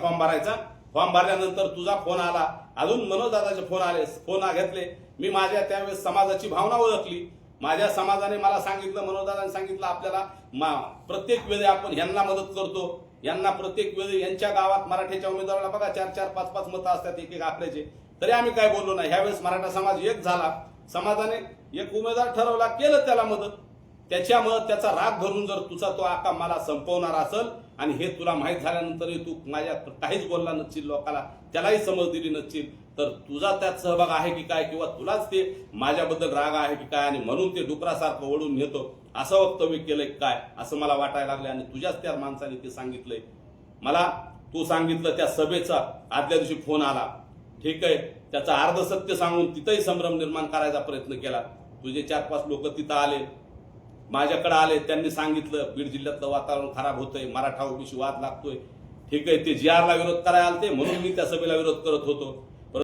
Form भरायचा. Form भरल्यानंतर तुझा फोन आला. अजून मनोजदादाचे फोन आले फोन घेतले. मी माझ्या त्यावेळेस समाजाची भावना ओळखली. माझ्या समाजाने मला सांगितलं मनोजदादाने सांगितलं आपल्याला प्रत्येक वेळी आपण ह्यांना मदत करतो. यांना प्रत्येक वेळी यांच्या गावात मराठीच्या उमेदवाराला बघा चार चार पाच पाच मतं असतात एक एक आपल्याचे तरी आम्ही काय बोललो नाही. ह्यावेळेस मराठा समाज एक झाला. समाजाने एक उमेदवार ठरवला केलं त्याला मदत. त्याच्यामुळं त्याचा राग धरून जर तुझा तो आका मला संपवणार असेल आणि हे तुला माहीत झाल्यानंतरही तू माझ्या काहीच बोलला नसशील लोकाला त्यालाही समज दिली नसशील तर तुझा त्यात सहभाग आहे की काय किंवा तुलाच ते माझ्याबद्दल राग आहे की काय आणि म्हणून ते डुकरासारखं ओढून नेतो असं वक्तव्य केलंय काय असं मला वाटायला लागलं आणि तुझ्याच त्या माणसाने ते सांगितलंय. मला तू सांगितलं त्या सभेचा आदल्या दिवशी फोन आला. ठीक आहे त्याचं अर्ध सत्य सांगून तिथंही संभ्रम निर्माण करायचा प्रयत्न केला. तुझे चार पाच लोक तिथं आले. माझ्याकडे आले त्यांनी सांगितलं बीड जिल्ह्यातलं वातावरण खराब होतंय मराठा ओबीसी वाद लागतोय. ठीक आहे ते जी आरला विरोध करायला आलते म्हणून मी त्या सभेला विरोध करत होतो.